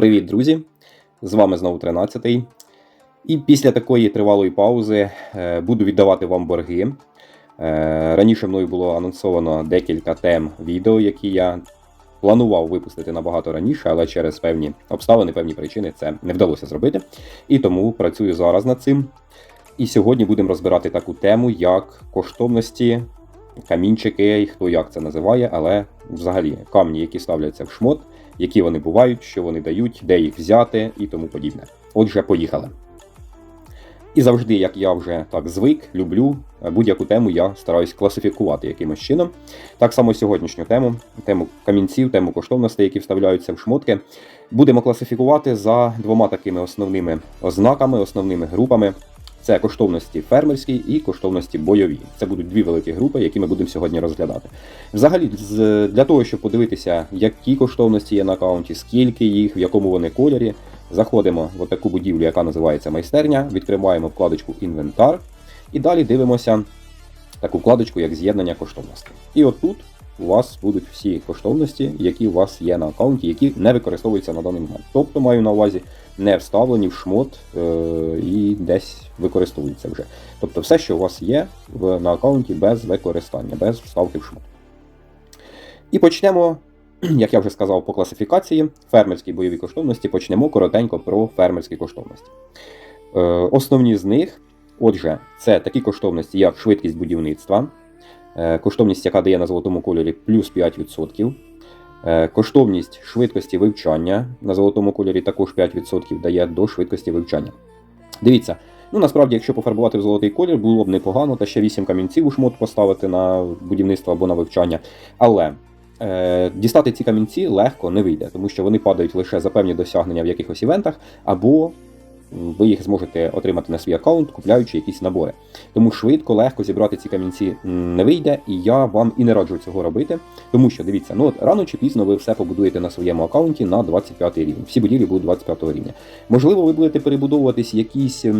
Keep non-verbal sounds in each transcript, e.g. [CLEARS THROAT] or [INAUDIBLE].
Привіт, друзі! З вами знову 13-й. І після такої тривалої паузи е, буду віддавати вам борги. Е, Раніше мною було анонсовано декілька тем відео, які я планував випустити набагато раніше, але через певні обставини, певні причини це не вдалося зробити. І тому працюю зараз над цим. І сьогодні будемо розбирати таку тему, як коштовності, камінчики, хто як це називає, але взагалі камні, які ставляться в шмот, які вони бувають, що вони дають, де їх взяти і тому подібне. Отже, поїхали. І завжди, як я вже так звик, люблю, будь-яку тему я стараюсь класифікувати якимось чином. Так само сьогоднішню тему, тему камінців, тему коштовностей, які вставляються в шмотки, будемо класифікувати за двома такими основними ознаками, основними групами. Це коштовності фермерські і коштовності бойові. Це будуть дві великі групи, які ми будемо сьогодні розглядати. Взагалі, для того, щоб подивитися, які коштовності є на аккаунті, скільки їх, в якому вони кольорі, заходимо в таку будівлю, яка називається майстерня, відкриваємо вкладочку Інвентар і далі дивимося таку вкладочку, як з'єднання коштовностей. І отут у вас будуть всі коштовності, які у вас є на аккаунті, які не використовуються на даний момент. Тобто маю на увазі не вставлені в шмот е, і десь використовуються вже. Тобто все, що у вас є на аккаунті без використання, без вставки в шмот. І почнемо, [CLEARS THROAT] як я вже сказав, по класифікації фермерські бойові коштовності. Почнемо коротенько про фермерські коштовності. Е, основні з них, отже, це такі коштовності, як швидкість будівництва, е, коштовність, яка дає на золотому кольорі плюс 5%. Е, Коштовність швидкості вивчання на золотому кольорі також 5% дає до швидкості вивчання. Дивіться, ну насправді, якщо пофарбувати в золотий колір, було б непогано, та ще 8 камінців у шмот поставити на будівництво або на вивчання. Але е, дістати ці камінці легко не вийде, тому що вони падають лише за певні досягнення в якихось івентах, або ви їх зможете отримати на свій аккаунт, купляючи якісь набори. Тому швидко, легко зібрати ці камінці не вийде, і я вам і не раджу цього робити. Тому що дивіться, ну от рано чи пізно ви все побудуєте на своєму аккаунті на 25 рівень. Всі будівлі будуть 25 рівня. Можливо, ви будете перебудовуватись якісь е,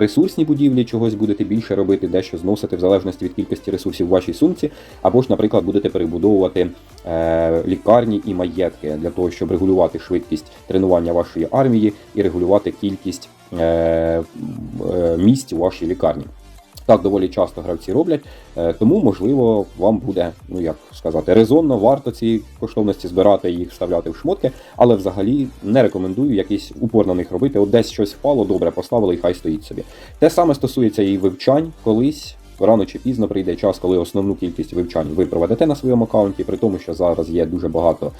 ресурсні будівлі, чогось будете більше робити, дещо зносити в залежності від кількості ресурсів в вашій сумці, або ж, наприклад, будете перебудовувати е, лікарні і маєтки для того, щоб регулювати швидкість тренування вашої армії і регулювати кількість е, е, місць у вашій лікарні. Так доволі часто гравці роблять, е, тому можливо вам буде, ну як сказати, резонно, варто ці коштовності збирати і їх вставляти в шмотки, але взагалі не рекомендую якийсь упор на них робити. От десь щось впало, добре поставили і хай стоїть собі. Те саме стосується і вивчань колись. Рано чи пізно прийде час, коли основну кількість вивчань ви проведете на своєму аккаунті, при тому, що зараз є дуже багато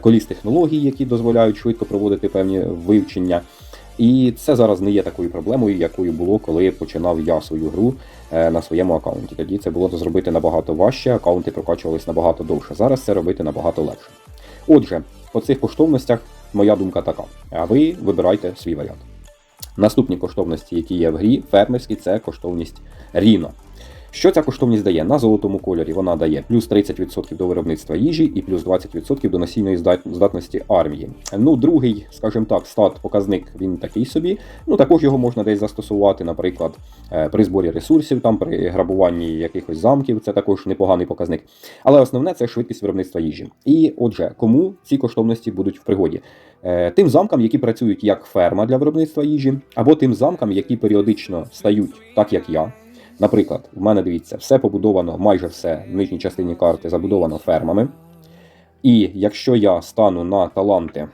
коліс технологій, які дозволяють швидко проводити певні вивчення. І це зараз не є такою проблемою, якою було, коли починав я свою гру е, на своєму аккаунті. Тоді це було зробити набагато важче, аккаунти прокачувались набагато довше. Зараз це робити набагато легше. Отже, по цих коштовностях моя думка така. А ви вибирайте свій варіант. Наступні коштовності, які є в грі, фермерські, це коштовність Ріно. Що ця коштовність дає? На золотому кольорі вона дає плюс 30% до виробництва їжі і плюс 20% до насильної здатності армії. Ну, другий, скажімо так, стат показник він такий собі. Ну також його можна десь застосувати, наприклад, е, при зборі ресурсів, там при грабуванні якихось замків, це також непоганий показник. Але основне це швидкість виробництва їжі. І отже, кому ці коштовності будуть в пригоді? Е, Тим замкам, які працюють як ферма для виробництва їжі, або тим замкам, які періодично стають так, як я. Наприклад, в мене дивіться, все побудовано, майже все в нижній частині карти забудовано фермами. І якщо я стану на таланти,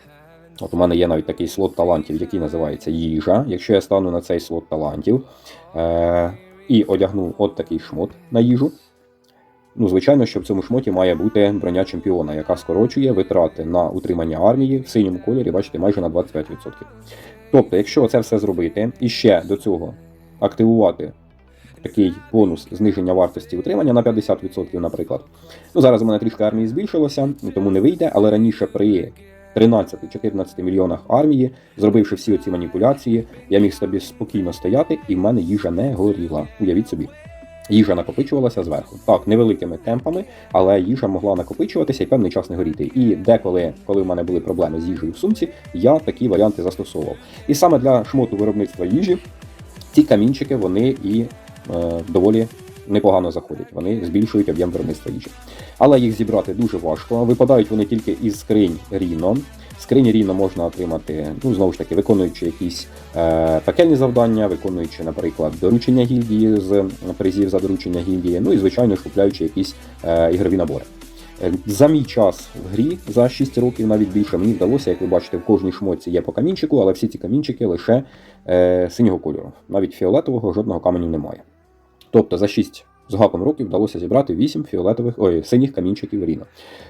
от у мене є навіть такий слот талантів, який називається їжа. Якщо я стану на цей слот талантів е- і одягну от такий шмот на їжу, ну, звичайно, що в цьому шмоті має бути броня чемпіона, яка скорочує витрати на утримання армії в синьому кольорі, бачите, майже на 25%. Тобто, якщо це все зробити і ще до цього активувати такий бонус зниження вартості утримання на 50%, наприклад. Ну, зараз у мене трішки армії збільшилося, тому не вийде, але раніше при 13-14 мільйонах армії, зробивши всі оці маніпуляції, я міг собі спокійно стояти, і в мене їжа не горіла. Уявіть собі. Їжа накопичувалася зверху. Так, невеликими темпами, але їжа могла накопичуватися і певний час не горіти. І деколи, коли в мене були проблеми з їжею в сумці, я такі варіанти застосовував. І саме для шмоту виробництва їжі ці камінчики вони і доволі непогано заходять. Вони збільшують об'єм виробництва їжі. Але їх зібрати дуже важко. Випадають вони тільки із скринь Ріно. Скрині рівно можна отримати, ну знову ж таки, виконуючи якісь е, пекельні завдання, виконуючи, наприклад, доручення гільдії з призів за доручення гільдії, ну і звичайно купляючи якісь е, ігрові набори. Е, За мій час в грі за 6 років, навіть більше, мені вдалося, як ви бачите, в кожній шмотці є по камінчику, але всі ці камінчики лише е, синього кольору. Навіть фіолетового жодного каменю немає. Тобто за 6 з гаком років вдалося зібрати 8 фіолетових, ой, синіх камінчиків Ріно.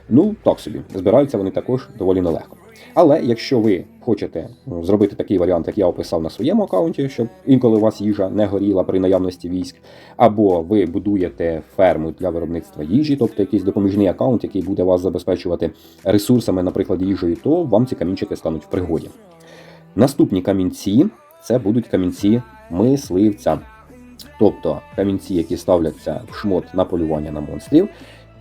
Ну, так собі, збираються вони також доволі нелегко. Але якщо ви хочете зробити такий варіант, як я описав на своєму аккаунті, щоб інколи у вас їжа не горіла при наявності військ, або ви будуєте ферму для виробництва їжі, тобто якийсь допоміжний аккаунт, який буде вас забезпечувати ресурсами, наприклад, їжею, то вам ці камінчики стануть в пригоді. Наступні камінці це будуть камінці мисливця. Тобто камінці, які ставляться в шмот на полювання на монстрів,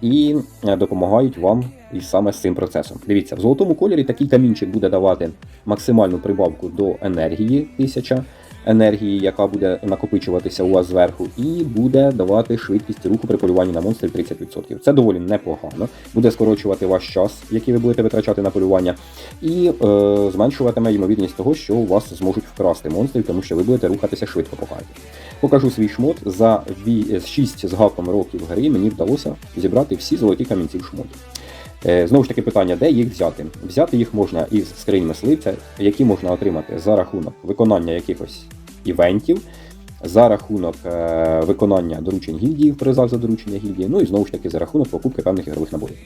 і е, допомагають вам і саме з цим процесом. Дивіться, в золотому кольорі такий камінчик буде давати максимальну прибавку до енергії 1000 енергії, яка буде накопичуватися у вас зверху, і буде давати швидкість руху при полюванні на монстрів 30%. Це доволі непогано. Буде скорочувати ваш час, який ви будете витрачати на полювання, і е, зменшуватиме ймовірність того, що у вас зможуть вкрасти монстрів, тому що ви будете рухатися швидко по карті. Покажу свій шмот. За 6 з гаком років гри мені вдалося зібрати всі золоті камінці в шмоті. Е, Знову ж таки, питання, де їх взяти? Взяти їх можна із скринь мисливця, які можна отримати за рахунок виконання якихось івентів, за рахунок е, виконання доручень гільдії в призах за доручення гільдії, ну і знову ж таки за рахунок покупки певних ігрових наборів.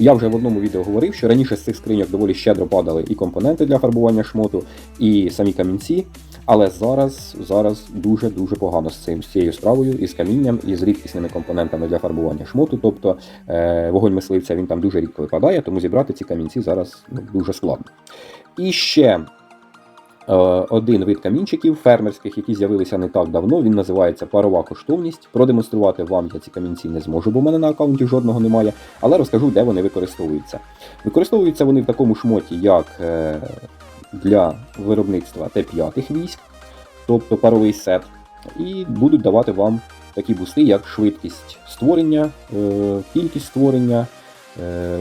Я вже в одному відео говорив, що раніше з цих скриньок доволі щедро падали і компоненти для фарбування шмоту, і самі камінці. Але зараз зараз дуже дуже погано з цим з цією справою, і з камінням, і з рідкісними компонентами для фарбування шмоту. Тобто е, вогонь мисливця він там дуже рідко випадає, тому зібрати ці камінці зараз ну, дуже складно. І ще один вид камінчиків фермерських, які з'явилися не так давно. Він називається парова коштовність. Продемонструвати вам я ці камінці не зможу, бо в мене на аккаунті жодного немає. Але розкажу, де вони використовуються. Використовуються вони в такому шмоті, як. Е, для виробництва Т5 військ, тобто паровий сет, і будуть давати вам такі бусти, як швидкість створення, е, кількість створення е,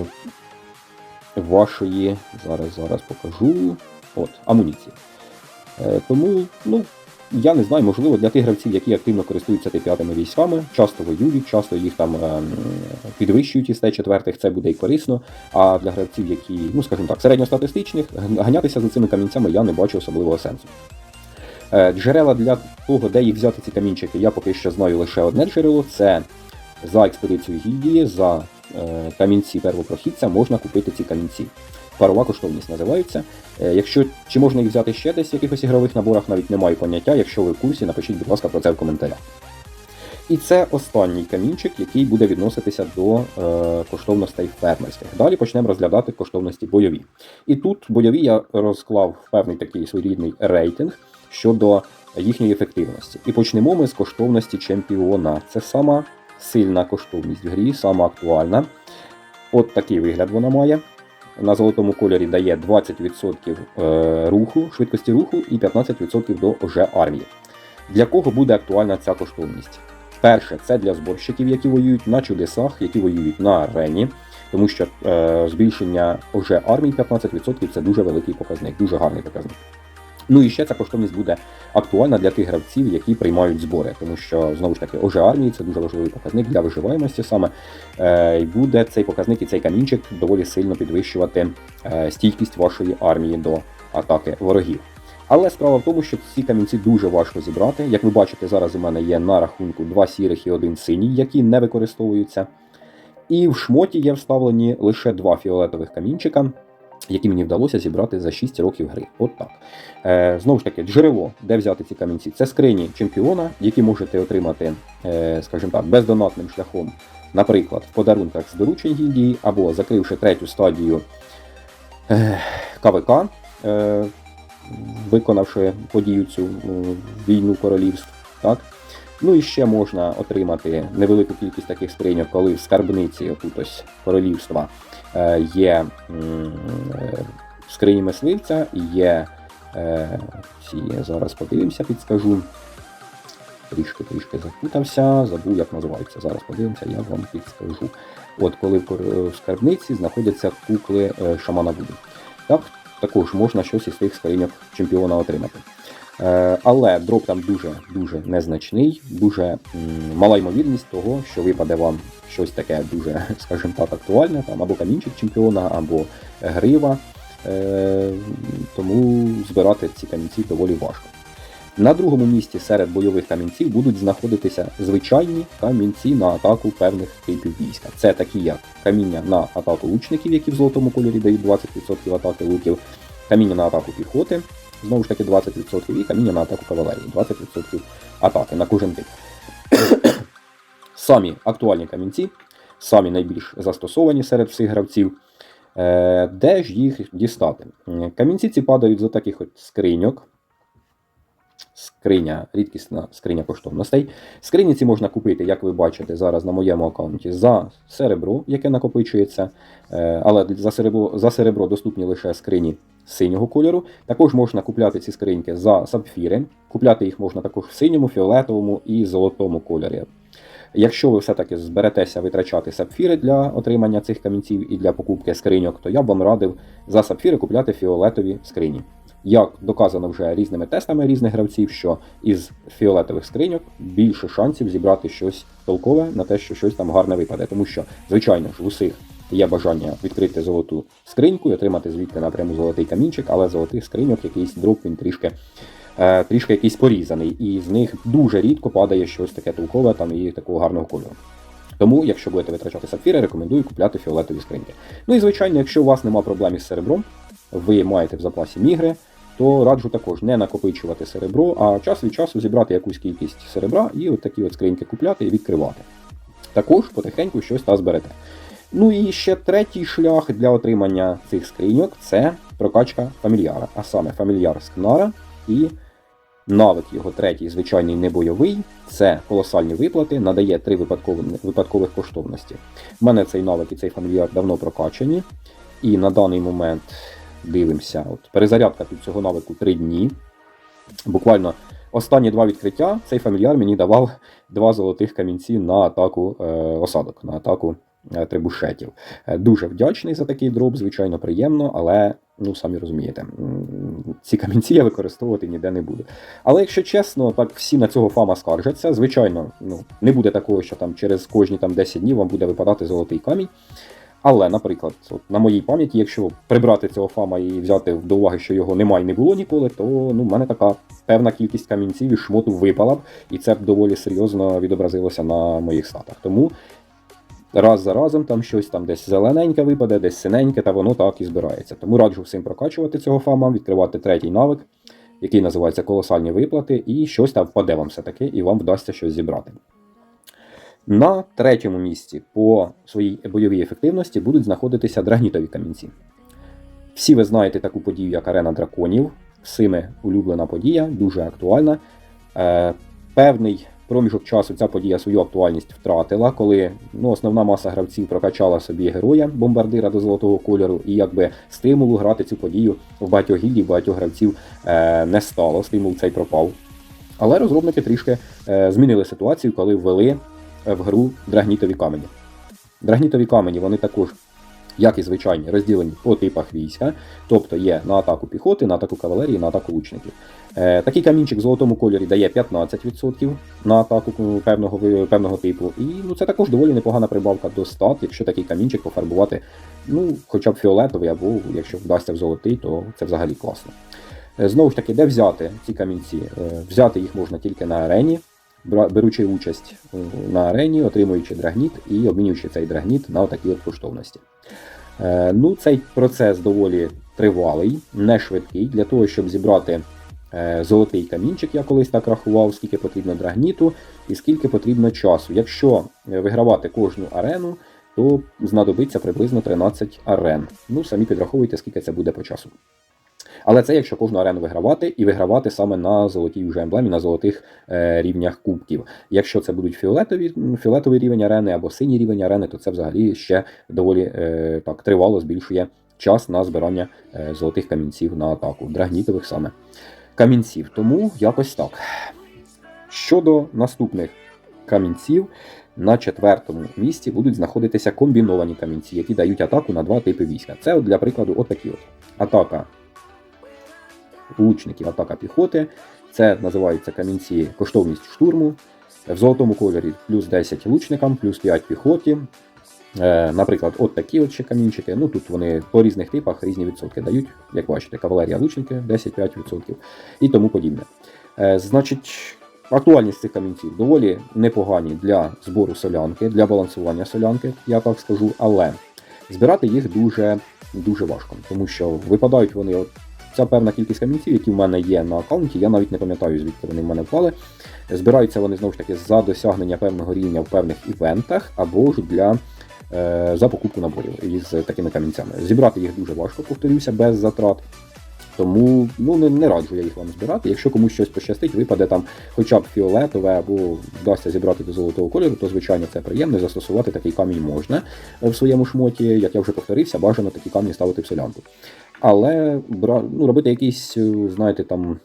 вашої, зараз зараз покажу, от, амуніції. Е, Тому, ну, я не знаю, можливо, для тих гравців, які активно користуються Т5 військами, часто воюють, часто їх там е, підвищують із Т4, це буде і корисно. А для гравців, які, ну скажімо так, середньостатистичних, ганятися за цими камінцями я не бачу особливого сенсу. Е, Джерела для того, де їх взяти ці камінчики, я поки що знаю лише одне джерело це за експедицію гільдії, за е, камінці первопрохідця можна купити ці камінці. Парова коштовність називаються. Е, Якщо чи можна їх взяти ще десь в якихось ігрових наборах, навіть немає поняття. Якщо ви в курсі, напишіть, будь ласка, про це в коментарях. І це останній камінчик, який буде відноситися до е, коштовностей фермерських. Далі почнемо розглядати коштовності бойові. І тут бойові я розклав певний такий своєрідний рейтинг щодо їхньої ефективності. І почнемо ми з коштовності чемпіона. Це сама сильна коштовність в грі, сама актуальна. От такий вигляд вона має. На золотому кольорі дає 20% е, руху, швидкості руху і 15% до ОЖ армії. Для кого буде актуальна ця коштовність? Перше, це для зборщиків, які воюють на чудесах, які воюють на арені, тому що е, збільшення ОЖ армії 15% це дуже великий показник, дуже гарний показник. Ну і ще ця коштовність буде актуальна для тих гравців, які приймають збори, тому що знову ж таки ОЖ армії це дуже важливий показник для виживаємості саме. Е, І буде цей показник і цей камінчик доволі сильно підвищувати е, стійкість вашої армії до атаки ворогів. Але справа в тому, що ці камінці дуже важко зібрати. Як ви бачите, зараз у мене є на рахунку два сірих і один синій, які не використовуються. І в шмоті є вставлені лише два фіолетових камінчика, які мені вдалося зібрати за 6 років гри. От так. Е, знову ж таки, джерело, де взяти ці камінці, це скрині чемпіона, які можете отримати, е, скажімо так, бездонатним шляхом, наприклад, в подарунках з доручень гільдії, або закривши третю стадію е, КВК. Е, виконавши подію цю е, війну королівств. Так? Ну і ще можна отримати невелику кількість таких скриньок, коли в скарбниці ось королівства е, є е, скрині мисливця є е, ці, зараз подивимося, підскажу. Трішки-трішки запутався, забув, як називаються. Зараз подивимося, я вам підскажу. От коли в скарбниці знаходяться кукли шамана Вуду. Так, також можна щось із тих скриньок чемпіона отримати. Е, Але дроп там дуже-дуже незначний, дуже мала ймовірність того, що випаде вам щось таке дуже, [LAUGHS] скажімо так, актуальне, там або камінчик чемпіона, або грива. Е, Тому збирати ці камінці доволі важко. На другому місці серед бойових камінців будуть знаходитися звичайні камінці на атаку певних типів війська. Це такі як каміння на атаку лучників, які в золотому кольорі дають 20% атаки луків, каміння на атаку піхоти, знову ж таки 20%, і каміння на атаку кавалерії, 20% атаки на кожен тип. [COUGHS] Самі актуальні камінці, самі найбільш застосовані серед всіх гравців. Е, Де ж їх дістати? Камінці ці падають за таких от скриньок. Скриня, рідкісна скриня коштовностей. Скрині ці можна купити, як ви бачите зараз на моєму аккаунті, за серебро, яке накопичується. Е, Але за серебро, за серебро доступні лише скрині синього кольору. Також можна купляти ці скриньки за сапфіри. Купляти їх можна також в синьому, фіолетовому і золотому кольорі. Якщо ви все-таки зберетеся витрачати сапфіри для отримання цих камінців і для покупки скриньок, то я б вам радив за сапфіри купляти фіолетові скрині. Як доказано вже різними тестами різних гравців, що із фіолетових скриньок більше шансів зібрати щось толкове на те, що щось там гарне випаде. Тому що, звичайно ж, в усіх є бажання відкрити золоту скриньку і отримати звідти напряму золотий камінчик, але золотих скриньок якийсь дроп він трішки е, трішки якийсь порізаний, і з них дуже рідко падає щось таке толкове там і такого гарного кольору. Тому, якщо будете витрачати сапфіри, рекомендую купляти фіолетові скриньки. Ну і звичайно, якщо у вас нема проблем із серебром, ви маєте в запасі мігри, то раджу також не накопичувати серебро, а час від часу зібрати якусь кількість серебра і от такі от скриньки купляти і відкривати. Також потихеньку щось та зберете. Ну і ще третій шлях для отримання цих скриньок це прокачка фамільяра, а саме фамільяр Скнара і навик його третій, звичайний небойовий, це колосальні виплати, надає три випадкових коштовності. У мене цей навик і цей фамільяр давно прокачані, і на даний момент дивимося. От перезарядка тут цього навику 3 дні. Буквально останні два відкриття цей фамільяр мені давав два золотих камінці на атаку е, осадок, на атаку трибушетів. Е, Дуже вдячний за такий дроп, звичайно, приємно, але ну самі розумієте, ці камінці я використовувати ніде не буду. Але якщо чесно, так всі на цього фама скаржаться. Звичайно, ну не буде такого, що там через кожні там 10 днів вам буде випадати золотий камінь. Але, наприклад, от на моїй пам'яті, якщо прибрати цього фама і взяти до уваги, що його немає і не було ніколи, то ну, в мене така певна кількість камінців і шмоту випала б, і це б доволі серйозно відобразилося на моїх статах. Тому раз за разом там щось там десь зелененьке випаде, десь синеньке, та воно так і збирається. Тому раджу всім прокачувати цього фама, відкривати третій навик, який називається колосальні виплати, і щось там впаде вам все-таки, і вам вдасться щось зібрати. На третьому місці по своїй бойовій ефективності будуть знаходитися драгнітові камінці. Всі ви знаєте таку подію, як Арена драконів. Всіми улюблена подія, дуже актуальна. Е, певний проміжок часу ця подія свою актуальність втратила, коли ну, основна маса гравців прокачала собі героя бомбардира до золотого кольору, і якби стимулу грати цю подію в багатьох гільдій, багатьох гравців е, не стало. Стимул цей пропав. Але розробники трішки е, змінили ситуацію, коли ввели в гру драгнітові камені. Драгнітові камені вони також, як і звичайні, розділені по типах війська, тобто є на атаку піхоти, на атаку кавалерії, на атаку лучників. Е, такий камінчик в золотому кольорі дає 15% на атаку певного, певного типу. І ну, це також доволі непогана прибавка до стат, якщо такий камінчик пофарбувати, ну, хоча б фіолетовий, або якщо вдасться в золотий, то це взагалі класно. Е, Знову ж таки, де взяти ці камінці? Е, Взяти їх можна тільки на арені, беручи участь е, на арені, отримуючи драгніт і обмінюючи цей драгніт на такі от коштовності. Е, Ну, цей процес доволі тривалий, не швидкий. Для того, щоб зібрати е, золотий камінчик, я колись так рахував, скільки потрібно драгніту і скільки потрібно часу. Якщо вигравати кожну арену, то знадобиться приблизно 13 арен. Ну, самі підраховуйте, скільки це буде по часу. Але це якщо кожну арену вигравати і вигравати саме на золотій вже емблемі, на золотих е, рівнях кубків. Якщо це будуть фіолетові, фіолетовий рівень арени або синій рівень арени, то це взагалі ще доволі е, так тривало збільшує час на збирання е, золотих камінців на атаку, драгнітових саме камінців. Тому якось так. Щодо наступних камінців на четвертому місці будуть знаходитися комбіновані камінці, які дають атаку на два типи війська. Це, от, для прикладу, от такі от. Атака лучників, атака піхоти. Це називаються камінці коштовність штурму. В золотому кольорі плюс 10 лучникам, плюс 5 піхоті. Е, Наприклад, от такі от ще камінчики. Ну тут вони по різних типах різні відсотки дають. Як бачите, кавалерія лучники 10-5% і тому подібне. Е, Значить, актуальність цих камінців доволі непогані для збору солянки, для балансування солянки, я так скажу, але збирати їх дуже, дуже важко, тому що випадають вони. От, Ця певна кількість камінців, які в мене є на аккаунті, я навіть не пам'ятаю, звідки вони в мене впали. Збираються вони знову ж таки за досягнення певного рівня в певних івентах або ж для е, за покупку наборів із такими камінцями. Зібрати їх дуже важко, повторюся, без затрат. Тому ну не, не раджу я їх вам збирати. Якщо комусь щось пощастить, випаде там хоча б фіолетове або вдасться зібрати до золотого кольору, то звичайно це приємно. Застосувати такий камінь можна в своєму шмоті. Як я вже повторився, бажано такі камні ставити в солянку. Але ну, робити якісь, е, знаєте, там,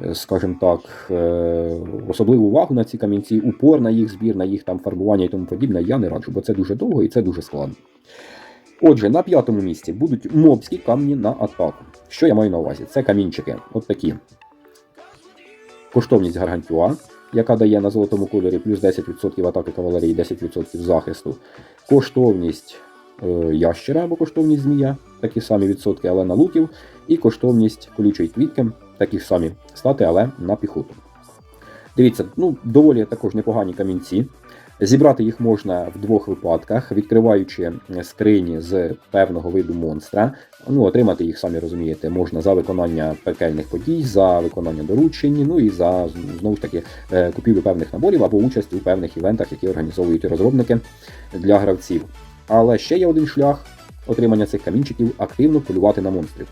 е, скажімо так, е, особливу увагу на ці камінці, упор на їх збір, на їх там фарбування і тому подібне, я не раджу, бо це дуже довго і це дуже складно. Отже, на п'ятому місці будуть мобські камні на атаку. Що я маю на увазі? Це камінчики, от такі. Коштовність гаргантюа, яка дає на золотому кольорі плюс 10% атаки кавалерії, 10% захисту. Коштовність ящера або коштовність змія, такі самі відсотки, але на луків. І коштовність колючої квітки, такі самі стати, але на піхоту. Дивіться, ну, доволі також непогані камінці. Зібрати їх можна в двох випадках, відкриваючи скрині з певного виду монстра. Ну, отримати їх, самі розумієте, можна за виконання пекельних подій, за виконання доручень, ну і за знову ж таки е, купівлю певних наборів або участь у певних івентах, які організовують розробники для гравців. Але ще є один шлях отримання цих камінчиків активно полювати на монстрів.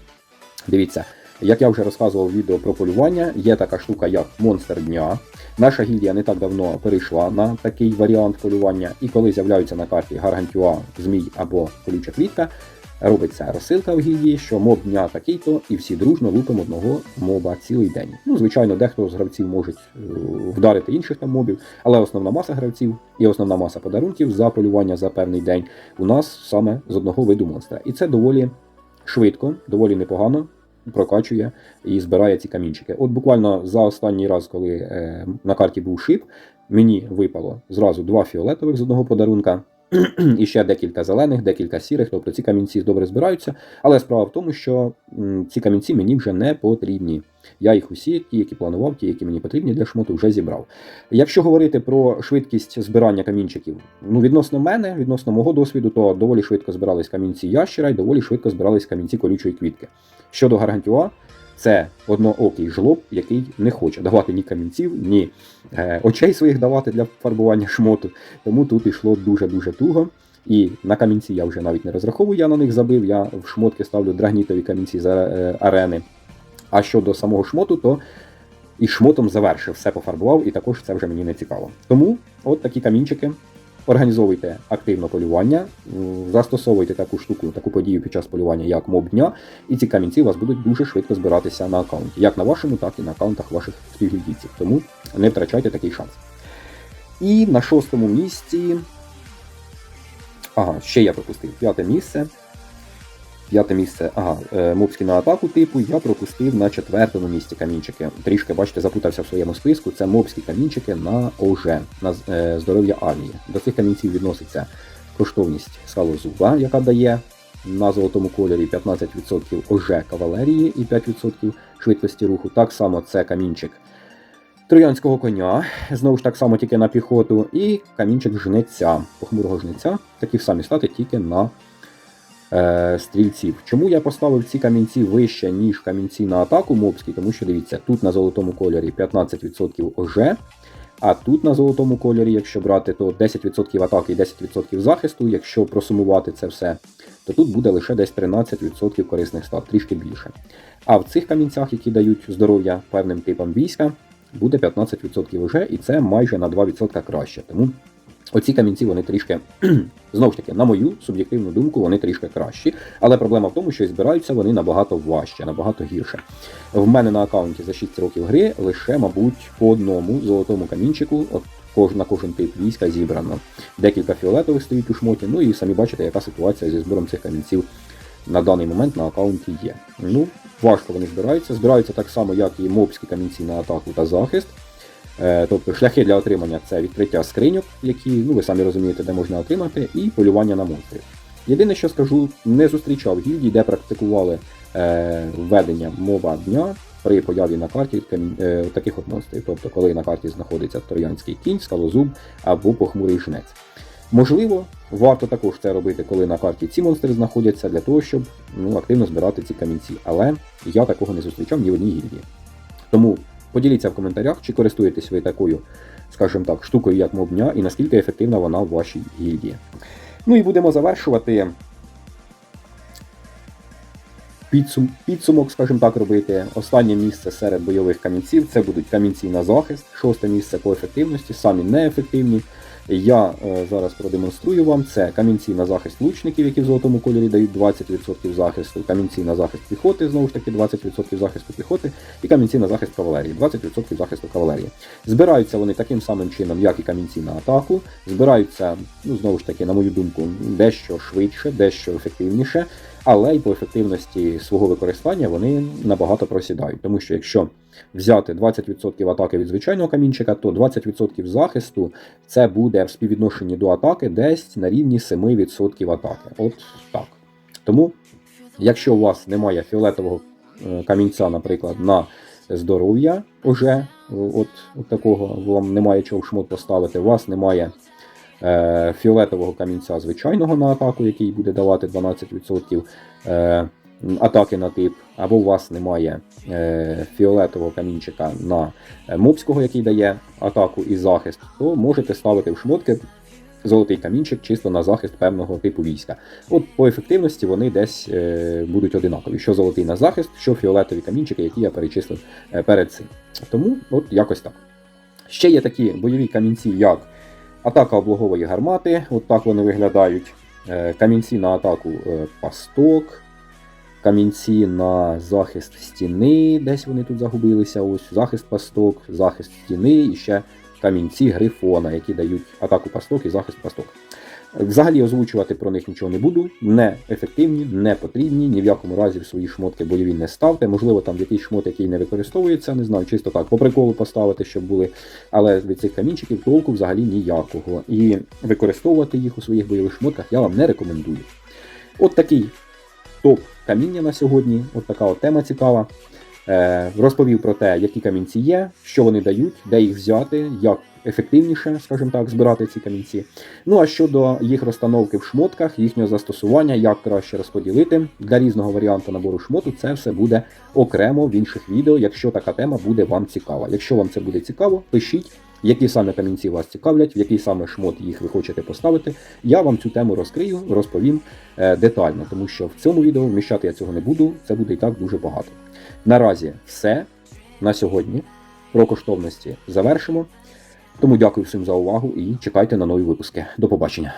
Дивіться, як я вже розказував в відео про полювання, є така штука, як монстр дня. Наша гільдія не так давно перейшла на такий варіант полювання, і коли з'являються на карті гаргантюа, змій або колюча квітка, робиться розсилка в гільдії, що моб дня такий-то, і всі дружно лупимо одного моба цілий день. Ну, звичайно, дехто з гравців може вдарити інших там мобів, але основна маса гравців і основна маса подарунків за полювання за певний день у нас саме з одного виду монстра. І це доволі швидко, доволі непогано прокачує і збирає ці камінчики. От буквально за останній раз, коли е, на карті був шип, мені випало зразу два фіолетових з одного подарунка. І ще декілька зелених, декілька сірих, тобто ці камінці добре збираються. Але справа в тому, що ці камінці мені вже не потрібні. Я їх усі, ті, які планував, ті, які мені потрібні для шмоту, вже зібрав. Якщо говорити про швидкість збирання камінчиків, ну відносно мене, відносно мого досвіду, то доволі швидко збирались камінці ящера і доволі швидко збирались камінці колючої квітки. Щодо гаргантюа, це одноокий жлоб, який не хоче давати ні камінців, ні е, очей своїх давати для фарбування шмоту. Тому тут йшло дуже-дуже туго. І на камінці я вже навіть не розраховую, я на них забив. Я в шмотки ставлю драгнітові камінці з е, арени. А щодо самого шмоту, то і шмотом завершив, все пофарбував, і також це вже мені не цікаво. Тому от такі камінчики. Організовуйте активно полювання, застосовуйте таку штуку, таку подію під час полювання, як моб дня, і ці камінці у вас будуть дуже швидко збиратися на аккаунті, як на вашому, так і на аккаунтах ваших співгільдійців. Тому не втрачайте такий шанс. І на шостому місці. Ага, ще я пропустив п'яте місце. П'яте місце, ага, е, на атаку типу я пропустив на четвертому місці камінчики. Трішки, бачите, запутався в своєму списку. Це мобські камінчики на ОЖ, на е, здоров'я армії. До цих камінців відноситься коштовність скалозуба, яка дає на золотому кольорі 15% ОЖ кавалерії і 5% швидкості руху. Так само це камінчик троянського коня, знову ж так само тільки на піхоту, і камінчик жнеця, похмурого жнеця, такі самі стати тільки на стрільців. Чому я поставив ці камінці вище, ніж камінці на атаку мобські? Тому що дивіться, тут на золотому кольорі 15% ОЖ, а тут на золотому кольорі, якщо брати, то 10% атаки і 10% захисту. Якщо просумувати це все, то тут буде лише десь 13% корисних стат, трішки більше. А в цих камінцях, які дають здоров'я певним типам війська, буде 15% вже, і це майже на 2% краще. Тому Оці камінці вони трішки, [CLEARS THROAT] знову ж таки, на мою суб'єктивну думку, вони трішки кращі. Але проблема в тому, що збираються вони набагато важче, набагато гірше. В мене на аккаунті за 6 років гри лише, мабуть, по одному золотому камінчику, от на кожен тип війська зібрано. Декілька фіолетових стоїть у шмоті. Ну і самі бачите, яка ситуація зі збором цих камінців на даний момент на аккаунті є. Ну, важко вони збираються. Збираються так само, як і мобські камінці на атаку та захист. Е, Тобто шляхи для отримання це відкриття скриньок, які, ну ви самі розумієте, де можна отримати, і полювання на монстрів. Єдине, що скажу, не зустрічав гільдій, де практикували е, введення мова дня при появі на карті е, таких от монстрів. Тобто, коли на карті знаходиться троянський кінь, скалозуб або похмурий жнець. Можливо, варто також це робити, коли на карті ці монстри знаходяться, для того, щоб ну, активно збирати ці камінці. Але я такого не зустрічав ні в одній гільдії. Тому поділіться в коментарях, чи користуєтесь ви такою, скажімо так, штукою, як мобня, і наскільки ефективна вона в вашій гільдії. Ну і будемо завершувати. Підсум, підсумок, скажімо так, робити. Останнє місце серед бойових камінців це будуть камінці на захист, шосте місце по ефективності, самі неефективні. Я е, зараз продемонструю вам це камінці на захист лучників, які в золотому кольорі дають 20% захисту, камінці на захист піхоти, знову ж таки 20% захисту піхоти, і камінці на захист кавалерії, 20% захисту кавалерії. Збираються вони таким самим чином, як і камінці на атаку. Збираються, ну знову ж таки, на мою думку, дещо швидше, дещо ефективніше, але й по ефективності свого використання вони набагато просідають. Тому що якщо взяти 20% атаки від звичайного камінчика, то 20% захисту це буде в співвідношенні до атаки десь на рівні 7% атаки. От так. Тому, якщо у вас немає фіолетового е, камінця, наприклад, на здоров'я, уже от, от такого вам немає чого в шмот поставити, у вас немає фіолетового камінця звичайного на атаку, який буде давати 12% е, атаки на тип, або у вас немає е, фіолетового камінчика на е, мобського, який дає атаку і захист, то можете ставити в шмотки золотий камінчик чисто на захист певного типу війська. От по ефективності вони десь е, будуть одинакові. Що золотий на захист, що фіолетові камінчики, які я перечислив е, перед цим. Тому от якось так. Ще є такі бойові камінці, як атака облогової гармати. От так вони виглядають. Е, Камінці на атаку е, пасток, камінці на захист стіни, десь вони тут загубилися. Ось захист пасток, захист стіни і ще камінці грифона, які дають атаку пасток і захист пасток. Взагалі озвучувати про них нічого не буду. Не ефективні, не потрібні. Ні в якому разі в свої шмотки бойові не ставте. Можливо, там якийсь шмот, який не використовується, не знаю, чисто так по приколу поставити, щоб були. Але від цих камінчиків толку взагалі ніякого. І використовувати їх у своїх бойових шмотках я вам не рекомендую. От такий топ каміння на сьогодні. От така от тема цікава. Е, розповів про те, які камінці є, що вони дають, де їх взяти, як ефективніше, скажімо так, збирати ці камінці. Ну а щодо їх розстановки в шмотках, їхнього застосування, як краще розподілити для різного варіанту набору шмоту, це все буде окремо в інших відео, якщо така тема буде вам цікава. Якщо вам це буде цікаво, пишіть. Які саме камінці вас цікавлять, в який саме шмот їх ви хочете поставити, я вам цю тему розкрию, розповім е, детально, тому що в цьому відео вміщати я цього не буду, це буде і так дуже багато. Наразі все на сьогодні. Про коштовності завершимо. Тому дякую всім за увагу і чекайте на нові випуски. До побачення.